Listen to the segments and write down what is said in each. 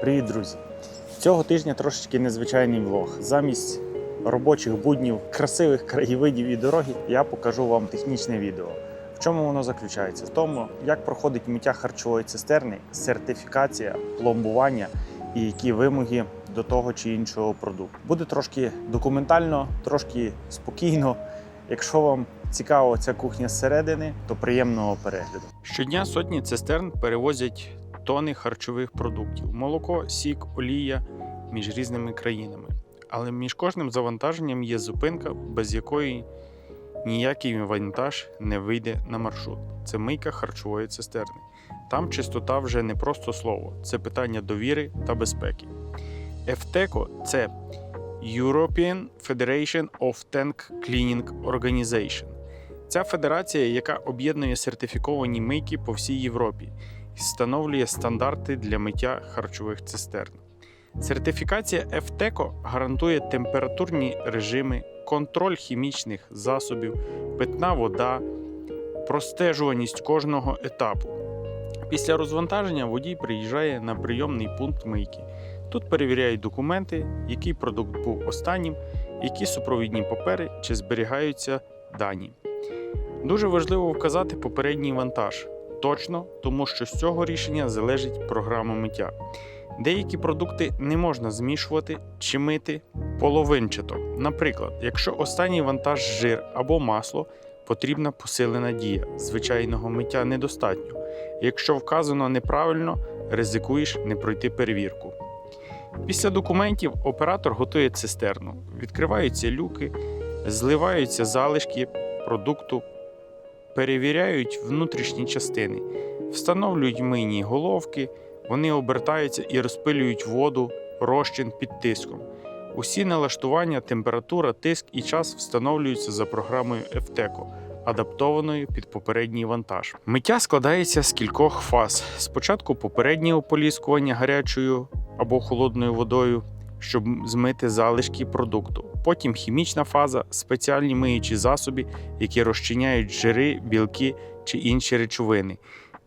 Привіт, друзі! Цього тижня трошечки незвичайний влог. Замість робочих буднів, красивих краєвидів і дороги я покажу вам технічне відео. В чому воно заключається? В тому, як проходить миття харчової цистерни, сертифікація, пломбування і які вимоги до того чи іншого продукту. Буде трошки документально, трошки спокійно. Якщо вам цікава ця кухня зсередини, то приємного перегляду. Щодня сотні цистерн перевозять тони харчових продуктів: молоко, сік, олія між різними країнами. Але між кожним завантаженням є зупинка, без якої ніякий вантаж не вийде на маршрут. Це мийка харчової цистерни. Там чистота вже не просто слово, це питання довіри та безпеки. ЕФТЕКО це European Federation of Tank Cleaning Organization. Ця федерація, яка об'єднує сертифіковані мийки по всій Європі встановлює стандарти для миття харчових цистерн. Сертифікація ЕФТЕКО гарантує температурні режими, контроль хімічних засобів, питна вода, простежуваність кожного етапу. Після розвантаження водій приїжджає на прийомний пункт мийки. Тут перевіряють документи, який продукт був останнім, які супровідні папери чи зберігаються дані. Дуже важливо вказати попередній вантаж точно, тому що з цього рішення залежить програма миття. Деякі продукти не можна змішувати чи мити половинчато. Наприклад, якщо останній вантаж жир або масло, потрібна посилена дія. Звичайного миття недостатньо. Якщо вказано неправильно, ризикуєш не пройти перевірку. Після документів оператор готує цистерну, відкриваються люки, зливаються залишки продукту, перевіряють внутрішні частини, встановлюють мийні головки, вони обертаються і розпилюють воду, розчин під тиском. Усі налаштування, температура, тиск і час встановлюються за програмою FTECO, адаптованою під попередній вантаж. Миття складається з кількох фаз: спочатку попереднє ополіскування гарячою або холодною водою, щоб змити залишки продукту. Потім хімічна фаза, спеціальні миючі засоби, які розчиняють жири, білки чи інші речовини.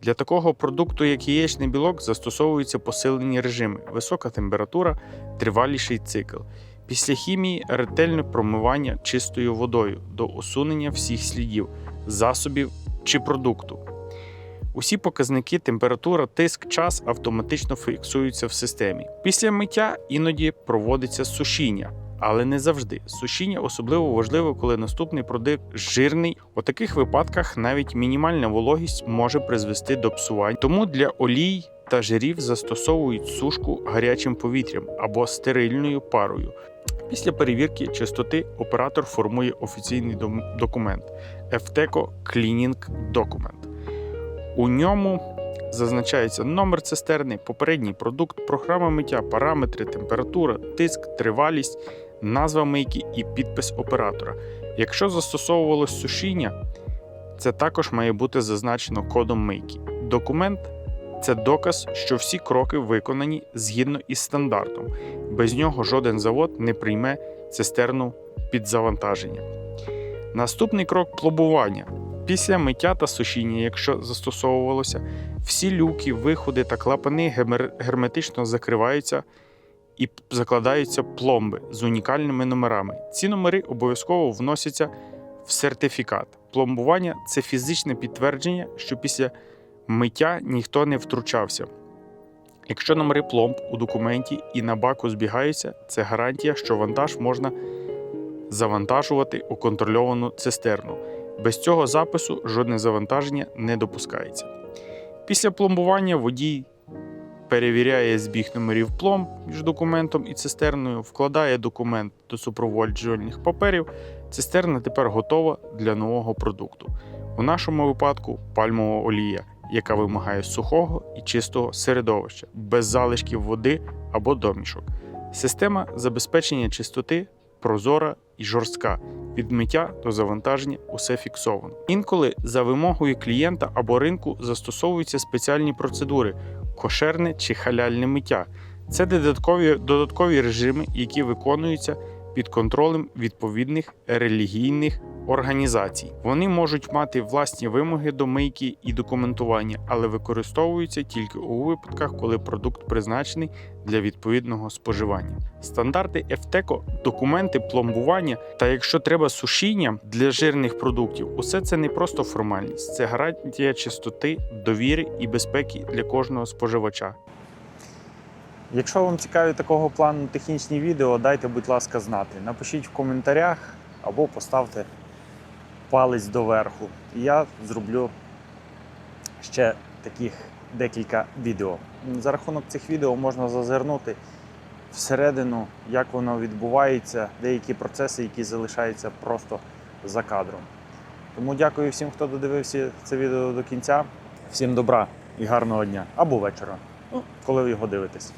Для такого продукту, як яєчний білок, застосовуються посилені режими, висока температура, триваліший цикл. Після хімії ретельне промивання чистою водою до усунення всіх слідів, засобів чи продукту. Усі показники температура, тиск, час автоматично фіксуються в системі. Після миття іноді проводиться сушіння, але не завжди. Сушіння особливо важливо, коли наступний продукт жирний. У таких випадках навіть мінімальна вологість може призвести до псувань. Тому для олій та жирів застосовують сушку гарячим повітрям або стерильною парою. Після перевірки чистоти оператор формує офіційний документ FTECO Cleaning Document. У ньому зазначається номер цистерни, попередній продукт, програма миття, параметри, температура, тиск, тривалість, назва мийки і підпис оператора. Якщо застосовувалось сушіння, це також має бути зазначено кодом мийки. Документ це доказ, що всі кроки виконані згідно із стандартом. Без нього жоден завод не прийме цистерну під завантаження. Наступний крок пломбування. Після миття та сушіння, якщо застосовувалося, всі люки, виходи та клапани герметично закриваються і закладаються пломби з унікальними номерами. Ці номери обов'язково вносяться в сертифікат. Пломбування це фізичне підтвердження, що після миття ніхто не втручався. Якщо номери пломб у документі і на баку збігаються, це гарантія, що вантаж можна завантажувати у контрольовану цистерну. Без цього запису жодне завантаження не допускається. Після пломбування водій перевіряє збіг номерів пломб між документом і цистерною, вкладає документ до супроводжувальних паперів. Цистерна тепер готова для нового продукту. У нашому випадку пальмова олія, яка вимагає сухого і чистого середовища, без залишків води або домішок. Система забезпечення чистоти прозора і жорстка. Від миття до завантаження усе фіксовано. Інколи за вимогою клієнта або ринку застосовуються спеціальні процедури кошерне чи халяльне миття. Це додаткові, додаткові режими, які виконуються під контролем відповідних релігійних організацій. Вони можуть мати власні вимоги до мийки і документування, але використовуються тільки у випадках, коли продукт призначений для відповідного споживання. Стандарти ефтеко, документи, пломбування та якщо треба сушіння для жирних продуктів, усе це не просто формальність, це гарантія чистоти, довіри і безпеки для кожного споживача. Якщо вам цікаві такого плану технічні відео, дайте, будь ласка, знати. Напишіть в коментарях або поставте палець доверху. І я зроблю ще таких декілька відео. За рахунок цих відео можна зазирнути всередину, як воно відбувається, деякі процеси, які залишаються просто за кадром. Тому дякую всім, хто додивився це відео до кінця. Всім добра і гарного дня або вечора, ну, коли ви його дивитесь.